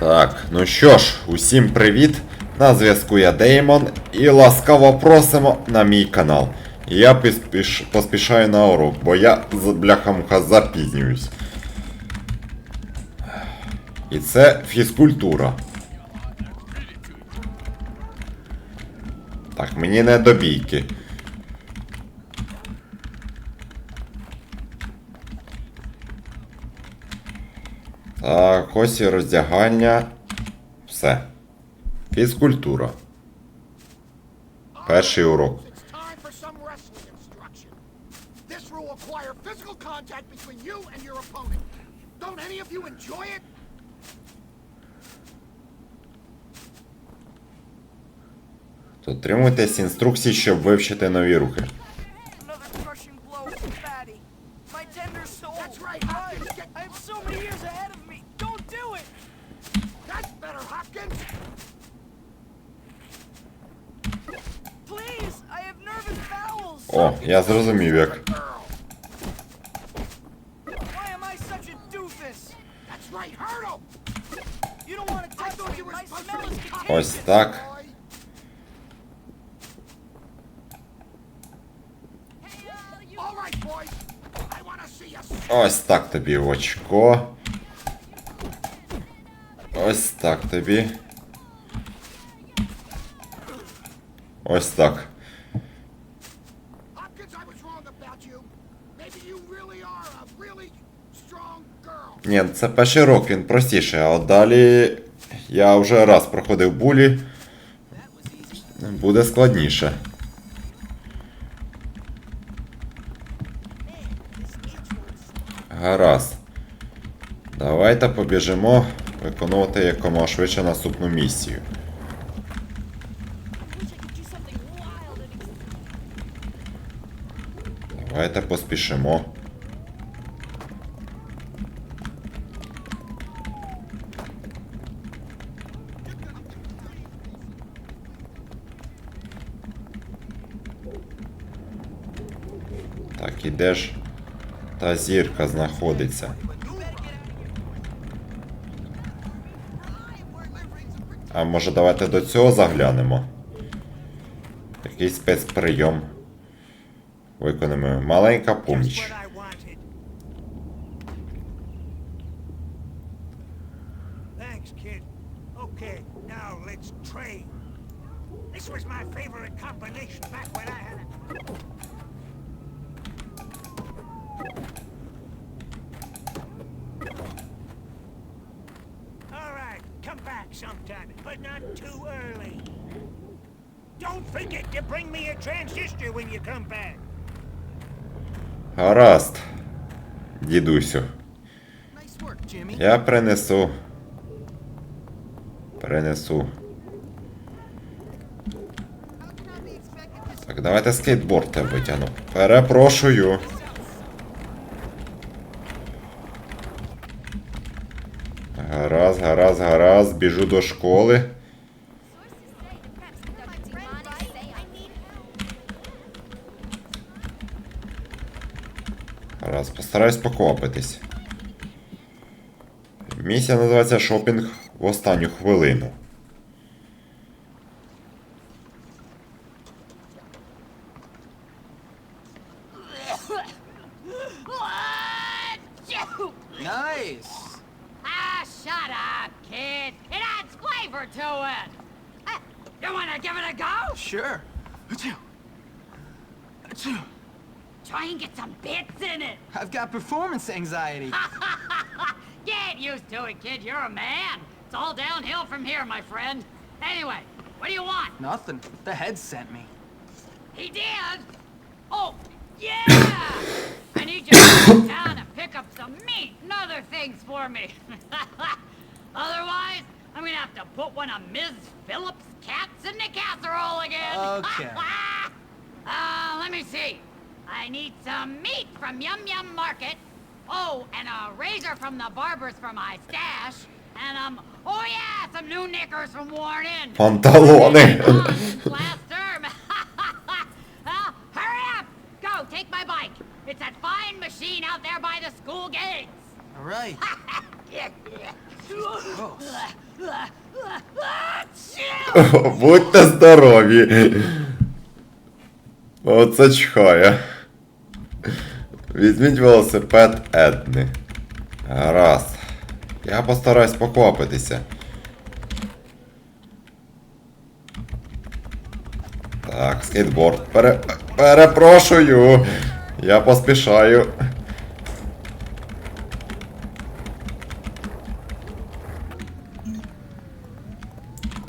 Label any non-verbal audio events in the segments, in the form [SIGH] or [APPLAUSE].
Так, ну що ж, усім привіт! На зв'язку я Деймон і ласкаво просимо на мій канал. Я поспіш... поспішаю на урок, бо я з бляхамка запізнююсь. І це фізкультура. Так, мені не до бійки. Так, ось і роздягання. Все. Фізкультура. Перший урок. It's time for some wrestling instruction. This will require physical contact between you and your Don't any of you enjoy it? Дотримуйтесь інструкцій, щоб вивчити нові рухи. Boys. I want to see you. Ось так тобі в очко. Ось так тобі. Ось так. Ні, це перший рок, він простіший, а от далі я вже раз проходив булі. Буде складніше. Гаразд. Давайте побіжимо виконувати якомога швидше наступну місію. Давайте поспішимо. Так, і де ж та зірка знаходиться? А може давайте до цього заглянемо? Якийсь спецприйом. Виконуємо маленька train. This was my favorite combination back when I had it. All right, come back sometime, but not too early. Don't forget to bring me a transistor when you come back. Гаразд. Дідусю. Nice work, Jimmy. Я принесу. Принесу. Так, давайте скейтборд я витягну. Перепрошую. Гаразд, гаразд, біжу до школи. Гаразд, постараюсь поквапитись. Місія називається шопінг в останню хвилину. Nice. Ah, shut up, kid. It adds flavor to it. Uh, you want to give it a go? Sure. Achoo. Achoo. Try and get some bits in it. I've got performance anxiety. [LAUGHS] Get used to it, kid. You're a man. It's all downhill from here, my friend. Anyway, what do you want? Nothing. The head sent me. He did. Oh, yeah. [COUGHS] I need you to go down and pick up some meat and other things for me. [LAUGHS] Otherwise, I'm gonna have to put one of Ms. Phillips' cats in the casserole again. Okay. [LAUGHS] uh, let me see. I need some meat from Yum Yum Market. Oh, and a razor from the barber's for my stash. And um, oh yeah, some new knickers from Warren Inn. [LAUGHS] [LAUGHS] Будьте здорові. Оце чхає. Візьміть велосипед Едни. Гаразд. Я постараюсь поквапитися. Так, скейтборд. Пере... Перепрошую. Я поспішаю.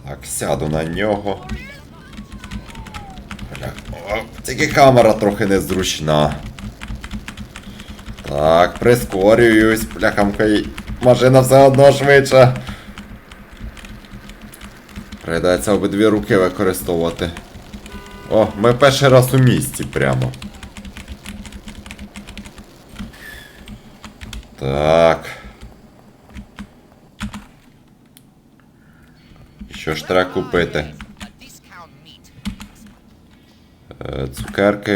Так, сяду на нього. Тільки камера трохи незручна. Так, прискорююсь, бляхамка машина все одно швидше. Прийдеться обидві руки використовувати. О, ми перший раз у місті прямо. Так. Що ж треба купити? Е, Цукерки.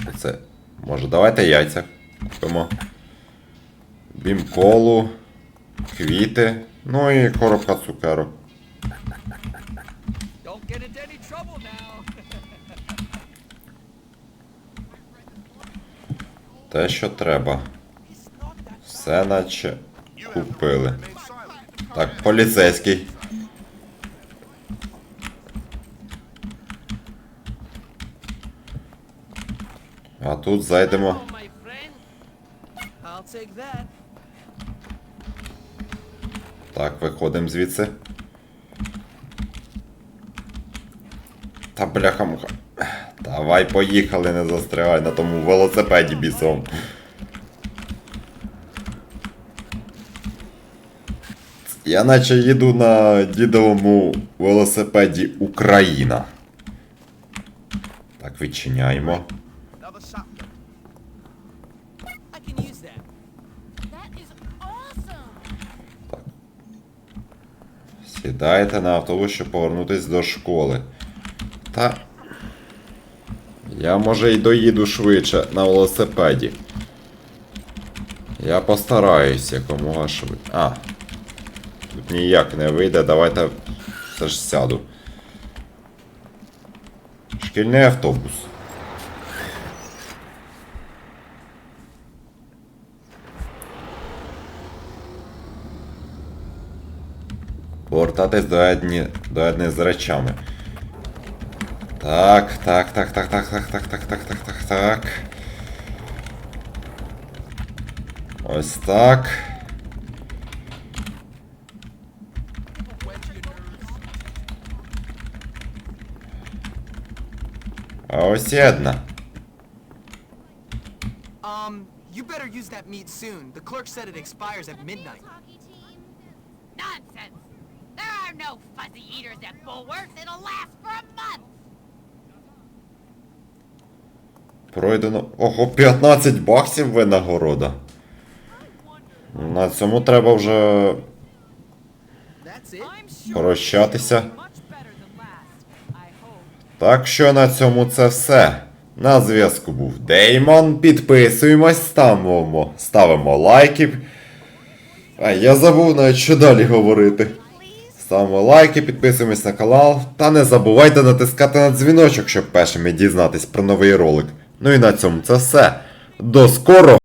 Що це? Може, давайте яйця купимо. Бімколу, квіти, ну і коробка цукерок. Те, що треба. Все наче купили. Так, поліцейський. А тут зайдемо. Так, виходимо звідси. Та бляха муха. Давай, поїхали, не застрягай на тому велосипеді бісом. Я наче їду на дідовому велосипеді Україна. Так, відчиняємо. Awesome. Сідаєте на автобус, щоб повернутися до школи. Та. Я може й доїду швидше на велосипеді. Я постараюсь якомога швидше. А. Ніяк не вийде, давайте все ж сяду. Шкільний автобус. Повертатись до Едні, до Едні з речами. Так, так, так, так, так, так, так, так, так, так, так, так. Ось так. А ось і Една. Um, you better use that meat soon. The clerk said it expires at midnight. Nonsense. There are no fuzzy eaters at Bulworths. It'll last for a month. Пройдено. Ого, 15 баксів винагорода. На цьому треба вже прощатися. much better than last. I hope. Так що на цьому це все. На зв'язку був Деймон. Підписуємось, ставимо, ставимо лайки. А я забув навіть що далі говорити. Ставимо лайки, підписуємось на канал. Та не забувайте натискати на дзвіночок, щоб першими дізнатись про новий ролик. Ну і на цьому це все. До скорого!